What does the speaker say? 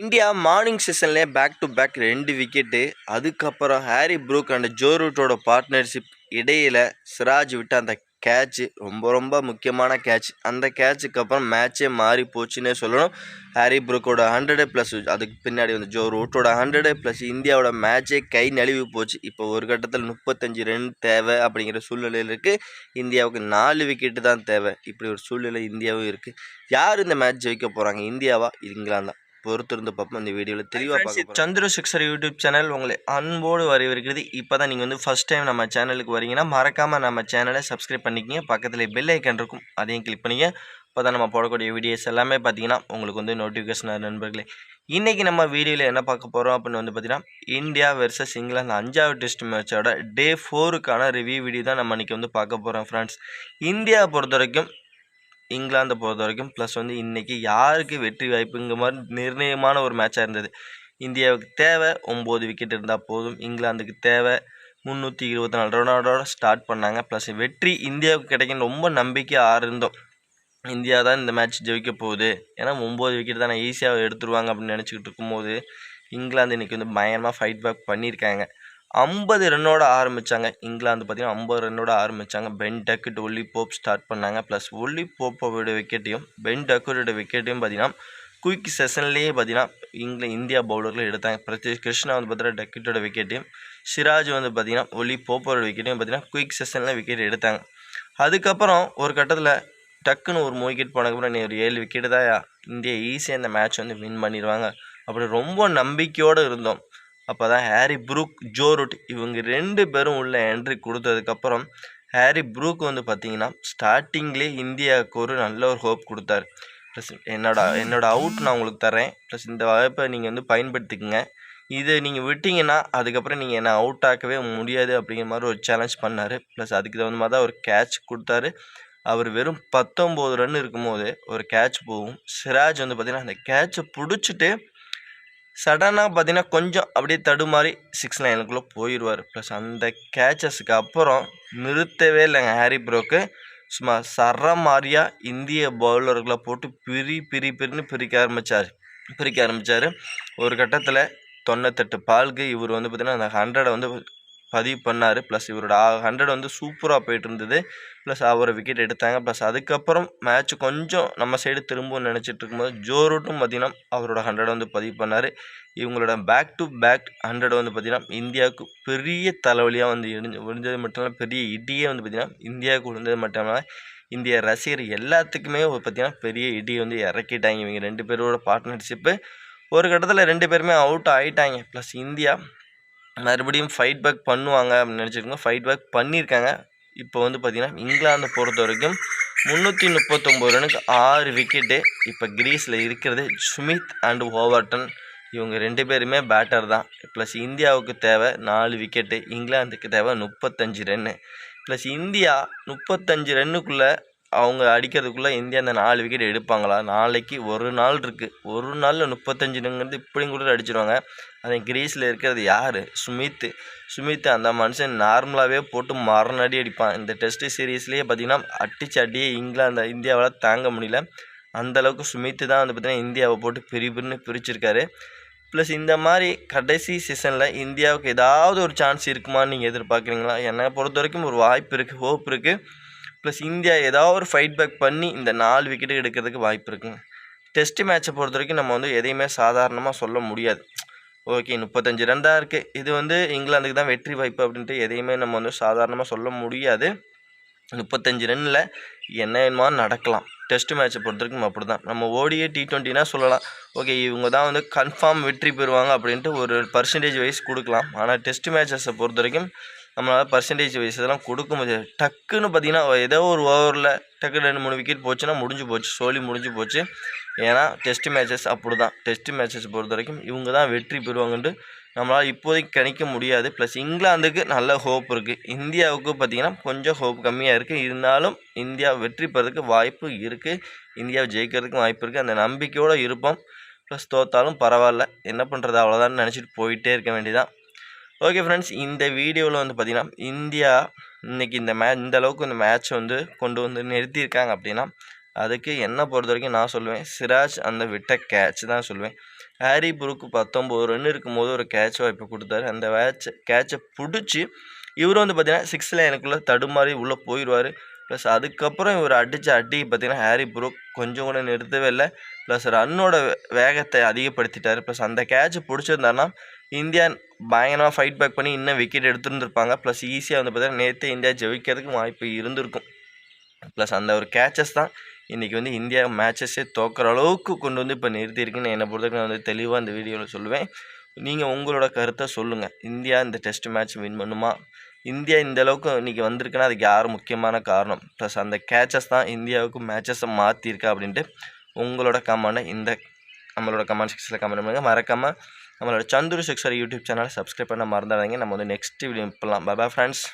India morning செஷன்லேயே back to back ரெண்டு wicket அதுக்கப்புறம் ஹாரி ப்ரூக் அண்ட் ஜோ ரூட்டோட பார்ட்னர்ஷிப் இடையில் சிராஜ் விட்ட அந்த கேட்சு ரொம்ப ரொம்ப முக்கியமான கேட்ச் அந்த கேட்சுக்கு அப்புறம் மேட்சே மாறி போச்சுன்னே சொல்லணும். ஹாரி ப்ரூக்கோட ஹண்ட்ரடு ப்ளஸ் அதுக்கு பின்னாடி வந்து ஜோ ரூட்டோட ஹண்ட்ரடு ப்ளஸ் இந்தியாவோட மேட்சே கை நழுவி போச்சு. இப்போ ஒரு கட்டத்தில் முப்பத்தஞ்சு ரன் தேவை அப்படிங்கிற சூழ்நிலையில் இருக்குது இந்தியாவுக்கு நாலு விக்கெட்டு தான் தேவை. இப்படி ஒரு சூழ்நிலை இந்தியாவும் இருக்குது யார் இந்த மேட்ச் ஜெயிக்க போகிறாங்க இந்தியாவா? இங்கிலாந்தா? பொறுத்திருந்து பார்ப்போம். இந்த வீடியோவில் தெளிவாக பார்க்க சந்திர சிக்ஸர் யூடியூப் சேனல். உங்களை அன்போடு வரவேற்கிறது. இப்போ தான் நீங்கள் வந்து ஃபஸ்ட் டைம் நம்ம சேனலுக்கு வரீங்கன்னா மறக்காமல் நம்ம சேனலை சப்ஸ்கிரைப் பண்ணிக்கிங்க. பக்கத்தில் பெல் ஐக்கன் இருக்கும். அதையும் கிளிக் பண்ணிங்க. இப்போ தான் நம்ம போடக்கூடிய வீடியோஸ் எல்லாமே பார்த்தீங்கன்னா உங்களுக்கு வந்து நோட்டிஃபிகேஷன் நண்பர்களே. இன்றைக்கி நம்ம வீடியோவில் என்ன பார்க்க போகிறோம் அப்படின்னு வந்து பார்த்தீங்கன்னா இந்தியா வெர்சஸ் இங்கிலாந்து அஞ்சாவது டெஸ்ட் மேட்சோட டே ஃபோருக்கான ரிவ்யூ வீடியோ தான் நம்ம இன்றைக்கி வந்து பார்க்க போகிறோம் ஃப்ரெண்ட்ஸ் இந்தியா பொறுத்த வரைக்கும் இங்கிலாந்தை பொறுத்த வரைக்கும் ப்ளஸ் வந்து இன்றைக்கி யாருக்கு வெற்றி வாய்ப்புங்கிற மாதிரி நிர்ணயமான ஒரு மேட்சாக இருந்தது. இந்தியாவுக்கு தேவை ஒம்பது விக்கெட் இருந்தால் போதும். இங்கிலாந்துக்கு தேவை முந்நூற்றி இருபத்தி நாலு ரனோட ஸ்டார்ட் பண்ணாங்க. ப்ளஸ் வெற்றி இந்தியாவுக்கு கிடைக்கும் ரொம்ப நம்பிக்கையாக இருந்தோம் இந்தியா தான் இந்த மேட்ச் ஜெயிக்க போகுது. ஏன்னா ஒம்பது விக்கெட் தானே ஈஸியாக எடுத்துருவாங்க அப்படின்னு நினச்சிக்கிட்டு இருக்கும்போது இங்கிலாந்து இன்றைக்கி வந்து பயங்கரமாக ஃபைட் பேக் பண்ணியிருக்காங்க. ஐம்பது ரன்னோட ஆரம்பித்தாங்க இங்கிலாந்து பார்த்திங்கன்னா ஐம்பது ரன்னோட ஆரம்பித்தாங்க பென் டக்குட் ஒல்லி போப் ஸ்டார்ட் பண்ணாங்க. ப்ளஸ் ஒல்லி போப்போட விக்கெட்டையும் பென் டக்குடோட விக்கெட்டையும் பார்த்திங்கன்னா குயிக் செஷன்லேயே பார்த்தீங்கன்னா இங்கில இந்தியா பவுலரில் எடுத்தாங்க. பிரத்யேஷ் கிருஷ்ணா வந்து பார்த்தீங்கன்னா டக்கிட்டோட விக்கெட்டையும் சிராஜ் வந்து பார்த்திங்கன்னா ஒலி போப்போட விக்கெட்டையும் பார்த்தீங்கன்னா குயிக் செஷனில் விக்கெட் எடுத்தாங்க. அதுக்கப்புறம் ஒரு கட்டத்தில் டக்குன்னு ஒரு மூணு விக்கெட் போனதுக்கப்புறம் நீ ஒரு ஏழு விக்கெட்டு தான் இந்தியா ஈஸியாக இந்த மேட்ச் வந்து வின் பண்ணிடுவாங்க. அப்படி ரொம்ப நம்பிக்கையோடு இருந்தோம். அப்போ தான் ஹாரி ப்ரூக் ஜோ ரூட் இவங்க ரெண்டு பேரும் உள்ள என்ட்ரி கொடுத்ததுக்கப்புறம் ஹாரி ப்ரூக் வந்து பார்த்தீங்கன்னா ஸ்டார்டிங்லேயே இந்தியாவுக்கு ஒரு நல்ல ஒரு ஹோப் கொடுத்தாரு. ப்ளஸ் என்னோட என்னோட அவுட் நான் உங்களுக்கு தரேன் ப்ளஸ் இந்த வாய்ப்பை நீங்கள் வந்து பயன்படுத்திக்கங்க. இதை நீங்கள் விட்டீங்கன்னா அதுக்கப்புறம் நீங்கள் என்னை அவுட் ஆக்கவே முடியாது அப்படிங்கிற மாதிரி ஒரு சேலஞ்ச் பண்ணார். ப்ளஸ் அதுக்கு தகுந்த மாதிரி தான் ஒரு கேட்ச் கொடுத்தாரு. அவர் வெறும் பத்தொம்போது ரன் இருக்கும்போது ஒரு கேட்ச் போகும். சிராஜ் வந்து பார்த்திங்கன்னா அந்த கேட்சை பிடிச்சிட்டு சடனாக பார்த்தீங்கன்னா கொஞ்சம் அப்படியே தடுமாறி சிக்ஸ் லைனுக்குள்ளே போயிடுவார் ப்ளஸ் அந்த கேச்சஸுக்கு அப்புறம் நிறுத்தவே இல்லைங்க ஹாரி ப்ரோக்கு சும்மா சர மாதிரியாக இந்திய பவுலர்களை போட்டு பிரி பிரி பிரின்னு பிரிக்க ஆரம்பித்தார் பிரிக்க ஆரம்பித்தார் ஒரு கட்டத்தில் தொண்ணூத்தெட்டு பால்க்கு இவர் வந்து பார்த்திங்கன்னா அந்த ஹண்ட்ரடை வந்து பதிவு பண்ணார். ப்ளஸ் இவரோட ஹண்ட்ரட் வந்து சூப்பராக போயிட்டு இருந்தது ப்ளஸ் அவரை விக்கெட் எடுத்தாங்க. ப்ளஸ் அதுக்கப்புறம் மேட்ச் கொஞ்சம் நம்ம சைடு திரும்பவும் நினச்சிட்டு இருக்கும்போது ஜோ ரூட்டும் பார்த்திங்கன்னா அவரோட ஹண்ட்ரட் வந்து பதிவு பண்ணார். இவங்களோட பேக் டு பேக் ஹண்ட்ரட் வந்து பார்த்திங்கன்னா இந்தியாவுக்கு பெரிய தலைவலியாக வந்து இடிஞ்சு விழுந்தது மட்டும் இல்லாமல் பெரிய இடியே வந்து பார்த்திங்கன்னா இந்தியாவுக்கு விழுந்தது மட்டும் இல்லாமல் இந்திய ரசிகர் எல்லாத்துக்குமே பார்த்திங்கன்னா பெரிய இடியை வந்து இறக்கிட்டாங்க. இவங்க ரெண்டு பேரோட பார்ட்னர்ஷிப்பு ஒரு கட்டத்தில் ரெண்டு பேருமே அவுட் ஆகிட்டாங்க ப்ளஸ் இந்தியா மறுபடியும் ஃபைட் பேக் பண்ணுவாங்க அப்படின்னு நினச்சிருக்கோம் ஃபைட் பேக் பண்ணியிருக்காங்க. இப்போ வந்து பார்த்திங்கன்னா இங்கிலாந்தை பொறுத்த வரைக்கும் முந்நூற்றி முப்பத்தொம்போது ரனுக்கு ஆறு விக்கெட்டு இப்போ கிரீஸில் இருக்கிறது சுமித் அண்ட் ஓவர்டன் இவங்க ரெண்டு பேருமே பேட்டர் தான். ப்ளஸ் இந்தியாவுக்கு தேவை நாலு விக்கெட்டு இங்கிலாந்துக்கு தேவை முப்பத்தஞ்சு ரன்னு ப்ளஸ் இந்தியா முப்பத்தஞ்சு ரன்னுக்குள்ளே அவங்க அடிக்கிறதுக்குள்ளே இந்தியா அந்த நாலு விக்கெட் எடுப்பாங்களா? நாளைக்கு ஒரு நாள் இருக்குது ஒரு நாளில் முப்பத்தஞ்சுங்கிறது இப்படியும் கூட அடிச்சிருவாங்க. அந்த கிரீஸில் இருக்கிறது யார்? சுமித். சுமித் அந்த மனுஷன் நார்மலாகவே போட்டு மரணடி அடிப்பான். இந்த டெஸ்ட் சீரீஸ்லேயே பார்த்திங்கன்னா அடிச்சு அடியே இங்கிலாந்து இந்தியாவால் தாங்க முடியல. அந்தளவுக்கு சுமித் தான் வந்து பார்த்திங்கன்னா இந்தியாவை போட்டு பிரி பிரின்னு பிரிச்சிருக்காரு. ப்ளஸ் இந்த மாதிரி கடைசி சீசனில் இந்தியாவுக்கு ஏதாவது ஒரு சான்ஸ் இருக்குமான்னு நீங்கள் எதிர்பார்க்குறீங்களா? என்னை பொறுத்த வரைக்கும் ஒரு வாய்ப்பு இருக்குது ஹோப் இருக்குது ப்ளஸ் இந்தியா ஏதாவது ஒரு ஃபைட் பேக் பண்ணி இந்த நாலு விக்கெட்டு எடுக்கிறதுக்கு வாய்ப்பு இருக்குங்க. டெஸ்ட் மேட்சை பொறுத்த வரைக்கும் நம்ம வந்து எதையுமே சாதாரணமாக சொல்ல முடியாது. ஓகே முப்பத்தஞ்சு ரன் தான் இருக்குது இது வந்து இங்கிலாந்துக்கு தான் வெற்றி வாய்ப்பு அப்படின்ட்டு எதையுமே நம்ம வந்து சாதாரணமாக சொல்ல முடியாது. முப்பத்தஞ்சு ரன்னில் என்ன வேணுமா நடக்கலாம். டெஸ்ட் மேட்சை பொறுத்த வரைக்கும் அப்படி தான் நம்ம ஓடியே டி ட்வெண்ட்டினா சொல்லலாம். ஓகே இவங்க தான் வந்து கன்ஃபார்ம் வெற்றி பெறுவாங்க அப்படின்ட்டு ஒரு பர்சன்டேஜ் வைஸ் கொடுக்கலாம். ஆனால் டெஸ்ட் மேட்சஸை பொறுத்த வரைக்கும் நம்மளால் பர்சன்டேஜ் வைஸ் இதெல்லாம் கொடுக்க முடியாது. டக்குன்னு பார்த்தீங்கன்னா ஏதோ ஒரு ஓவரில் டக்கு ரெண்டு மூணு விக்கெட் போச்சுன்னா முடிஞ்சு போச்சு. சோழி முடிஞ்சு போச்சு. ஏன்னா டெஸ்ட் மேட்சஸ் அப்படி தான் டெஸ்ட் மேட்சஸ் பொறுத்த வரைக்கும் இவங்க தான் வெற்றி பெறுவாங்கன்ட்டு நம்மளால் இப்போதைக்கு கணிக்க முடியாது. ப்ளஸ் இங்கிலாந்துக்கு நல்ல ஹோப் இருக்குது இந்தியாவுக்கு பார்த்திங்கன்னா கொஞ்சம் ஹோப் கம்மியாக இருக்குது இருந்தாலும் இந்தியா வெற்றி பெறதுக்கு வாய்ப்பு இருக்குது இந்தியாவை ஜெயிக்கிறதுக்கும் வாய்ப்பு இருக்குது அந்த நம்பிக்கையோடு இருப்போம். ப்ளஸ் தோத்தாலும் பரவாயில்ல. என்ன பண்ணுறது அவ்வளோதான் நினச்சிட்டு போயிட்டே இருக்க வேண்டியதான் ஓகே ஃப்ரெண்ட்ஸ் இந்த வீடியோவில் வந்து பார்த்திங்கன்னா இந்தியா இன்றைக்கி இந்த மே இந்த அளவுக்கு இந்த மேட்ச் வந்து கொண்டு வந்து நிறுத்தியிருக்காங்க அப்படின்னா அதுக்கு என்னை பொறுத்த வரைக்கும் நான் சொல்லுவேன் சிராஜ் அந்த விட்ட கேட்ச் தான் சொல்லுவேன். ஹாரி புருக்கு பத்தொம்போது ரன் இருக்கும்போது ஒரு கேட்ச் வாய்ப்பு கொடுத்தாரு. அந்த வேட்சை கேட்சை பிடிச்சி இவர் வந்து பார்த்திங்கன்னா சிக்ஸில் எனக்குள்ளே தடுமாறி உள்ளே போயிடுவார் ப்ளஸ் அதுக்கப்புறம் இவர் அடித்த அடி பார்த்தீங்கன்னா ஹாரி ப்ரூக் கொஞ்சம் கூட நிறுத்தவே இல்லை. ப்ளஸ் ரன்னோட வேகத்தை அதிகப்படுத்திட்டார். ப்ளஸ் அந்த கேட்ச் பிடிச்சிருந்தாருன்னா இந்தியா பயங்கரமாக ஃபைட் பேக் பண்ணி இன்னும் விக்கெட் எடுத்துருந்துருப்பாங்க. ப்ளஸ் ஈஸியாக வந்து பார்த்தீங்கன்னா நேற்று இந்தியா ஜெயிக்கிறதுக்கு வாய்ப்பு இருந்திருக்கும். ப்ளஸ் அந்த ஒரு கேச்சஸ் தான் இன்றைக்கி வந்து இந்தியா மேட்சஸே தோக்கிற அளவுக்கு கொண்டு வந்து இப்போ நிறுத்தியிருக்குன்னு என்னை பொறுத்தவரைக்கும் நான் வந்து தெளிவாக இந்த வீடியோவில் சொல்லுவேன். நீங்கள் உங்களோட கருத்தை சொல்லுங்கள் இந்தியா இந்த டெஸ்ட் மேட்ச் வின் பண்ணுமா? இந்தியா இந்த அளவுக்கு இன்றைக்கி வந்திருக்குன்னா அதுக்கு யார் முக்கியமான காரணம்? ப்ளஸ் அந்த கேச்சஸ் தான் இந்தியாவுக்கு மேட்சஸை மாற்றிருக்கா அப்படின்ட்டு உங்களோட கமெண்ட்டை இந்த நம்மளோட கமெண்ட் செக்ஷனில் கமெண்ட் பண்ணுங்கள் மறக்காமல் நம்மளோட சந்துரு சிக்ஸர் யூடியூப் சேனலை சப்ஸ்கிரைப் பண்ண மறந்துடாதீங்க. நம்ம வந்து நெக்ஸ்ட் வீடியோ இப்போலாம் பாபா ஃப்ரெண்ட்ஸ்